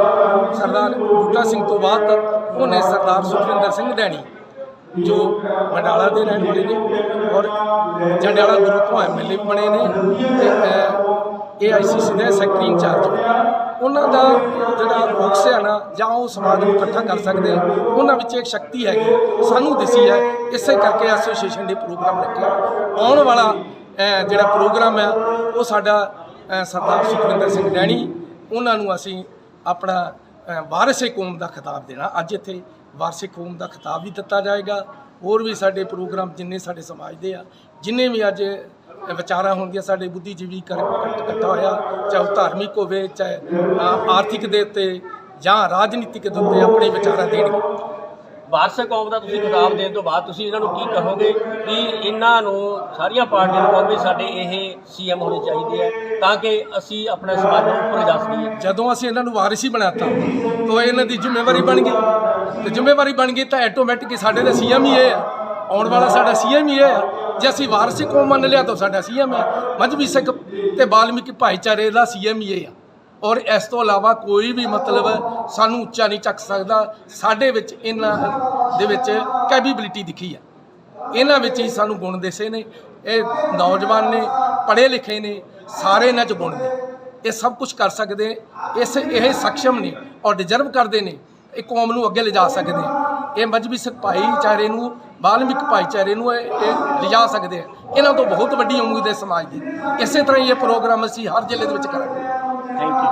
S5: ਸਰਦਾਰ ਬੂਟਾ ਸਿੰਘ ਤੋਂ ਬਾਅਦ ਉਹਨੇ ਸਰਦਾਰ ਸੁਖਵਿੰਦਰ ਸਿੰਘ ਡੈਣੀ ਜੋ ਮੰਡਾਲਾ ਦੇ ਰਹਿਣ ਵਾਲੇ ਨੇ ਔਰ ਜੰਡਿਆਲਾ ਗੁਰੂ ਤੋਂ ਐਮਐਲਏ ਵੀ ਬਣੇ ਨੇ ਤੇ ਏਆਈਸੀਸੀ ਦੇ ਸੈਕਟਰੀ ਇੰਚਾਰਜ ਉਹਨਾਂ ਦਾ ਜਿਹੜਾ ਫੋਕਸ ਹੈ ਨਾ ਜਾਂ ਉਹ ਸਮਾਜ ਨੂੰ ਇਕੱਠਾ ਕਰ ਸਕਦੇ ਉਹਨਾਂ ਵਿੱਚ ਇੱਕ ਸ਼ਕਤੀ ਹੈਗੀ ਸਾਨੂੰ ਦਿਸੀ ਹੈ ਇਸੇ ਕਰਕੇ ਐਸੋਸੀਏਸ਼ਨ ਦੇ ਪ੍ਰੋਗਰਾਮ ਰੱਖਿਆ ਆਉਣ ਵਾਲਾ ਜਿਹੜਾ ਪ੍ਰੋਗਰਾਮ ਹੈ ਉਹ ਸਾਡਾ ਸਰਦਾਰ ਸੁਖਵਿੰਦਰ ਸਿੰਘ ਡੈਣੀ ਉਹਨਾਂ ਨੂੰ ਅਸੀਂ ਆਪਣਾ ਅਹ, ਏ ਕੌਮ ਦਾ ਖਿਤਾਬ ਦੇਣਾ। ਅੱਜ ਇੱਥੇ ਵਾਰਿਸ ਏ ਕੌਮ ਦਾ ਖਿਤਾਬ ਵੀ ਦਿੱਤਾ ਜਾਏਗਾ, ਹੋਰ ਵੀ ਸਾਡੇ ਪ੍ਰੋਗਰਾਮ ਜਿੰਨੇ ਸਾਡੇ ਸਮਾਜ ਦੇ ਆ, ਜਿੰਨੇ ਵੀ ਅੱਜ ਵਿਚਾਰਾਂ ਹੋਣਗੀਆਂ, ਸਾਡੇ ਬੁੱਧੀਜੀਵੀ ਕਰ ਇਕੱਠਾ ਹੋਇਆ, ਚਾਹੇ ਉਹ ਧਾਰਮਿਕ ਹੋਵੇ, ਚਾਹੇ ਆਰਥਿਕ ਦੇ ਉੱਤੇ ਜਾਂ ਰਾਜਨੀਤਿਕ ਦੇ ਉੱਤੇ ਆਪਣੇ ਵਿਚਾਰਾਂ ਦੇਣਗੇ।
S1: ਵਾਰਸੇ ਕੌਮ ਦਾ ਤੁਸੀਂ ਕਿਤਾਬ ਦੇਣ ਤੋਂ ਬਾਅਦ ਤੁਸੀਂ ਇਹਨਾਂ ਨੂੰ ਕੀ ਕਹੋਗੇ ਕਿ ਇਹਨਾਂ ਨੂੰ ਸਾਰੀਆਂ ਪਾਰਟੀਆਂ ਨੂੰ ਕਹੋਗੇ ਸਾਡੇ ਇਹ ਸੀਐਮ ਹੋਣੇ ਚਾਹੀਦੇ ਆ, ਤਾਂ ਕਿ ਅਸੀਂ ਆਪਣੇ ਸਮਾਜ ਨੂੰ ਉੱਪਰ ਜਾ ਸਕੀਏ।
S5: ਜਦੋਂ ਅਸੀਂ ਇਹਨਾਂ ਨੂੰ ਵਾਰਿਸ ਹੀ ਬਣਾਤਾ, ਤਾਂ ਇਹਨਾਂ ਦੀ ਜ਼ਿੰਮੇਵਾਰੀ ਬਣ ਗਈ। ਤੇ ਜ਼ਿੰਮੇਵਾਰੀ ਬਣ ਗਈ ਤਾਂ ਆਟੋਮੈਟਿਕ ਸਾਡੇ ਦਾ ਸੀਐਮ ਹੀ ਇਹ ਆ। ਆਉਣ ਵਾਲਾ ਸਾਡਾ ਸੀਐਮ ਹੀ ਇਹ ਆ। ਜੇ ਅਸੀਂ ਵਾਰਿਸ ਕੌਮ ਮੰਨ ਲਿਆ ਤਾਂ ਸਾਡਾ ਸੀਐਮ ਹੈ ਮਜਬੀ ਸਿੱਖ ਤੇ ਬਾਲਮੀਕੀ ਭਾਈਚਾਰੇ ਦਾ ਸੀਐਮ ਹੀ ਇਹ ਆ। ਔਰ ਇਸ ਤੋਂ ਇਲਾਵਾ ਕੋਈ ਵੀ ਮਤਲਬ ਸਾਨੂੰ ਉੱਚਾ ਨਹੀਂ ਚੱਕ ਸਕਦਾ। ਸਾਡੇ ਵਿੱਚ ਇਹਨਾਂ ਦੇ ਵਿੱਚ ਕੈਪੇਬਿਲਿਟੀ ਦਿਖੀ ਆ। ਇਹਨਾਂ ਵਿੱਚ ਹੀ ਸਾਨੂੰ ਗੁਣ ਦਿਸੇ ਨੇ। ਇਹ ਨੌਜਵਾਨ ਨੇ, ਪੜ੍ਹੇ ਲਿਖੇ ਨੇ, ਸਾਰੇ ਇਹਨਾਂ 'ਚ ਗੁਣ ਨੇ। ਇਹ ਸਭ ਕੁਝ ਕਰ ਸਕਦੇ ਇਸ, ਇਹ ਸક્ષਮ ਨੇ ਔਰ ਡਿਜ਼ਰਵ ਕਰਦੇ ਨੇ। ਇਹ ਕੌਮ ਨੂੰ ਅੱਗੇ ਲਿਜਾ ਸਕਦੇ ਆ ਇਹ ਮਜਬੀ ਸਿੱਖ ਭਾਈਚਾਰੇ ਨੂੰ, ਬਾਲਮਿਕ ਭਾਈਚਾਰੇ ਨੂੰ ਇਹ ਇਹ ਲਿਜਾ ਸਕਦੇ ਆ। ਇਹਨਾਂ ਤੋਂ ਬਹੁਤ ਵੱਡੀ ਉਮੀਦ ਹੈ ਸਮਾਜ ਦੀ। ਇਸੇ ਤਰ੍ਹਾਂ ਹੀ ਇਹ ਪ੍ਰੋਗਰਾਮ ਅਸੀਂ ਹਰ ਜ਼ਿਲ੍ਹੇ ਦੇ ਵਿੱਚ ਕਰਾਂਗੇ।
S1: Thank you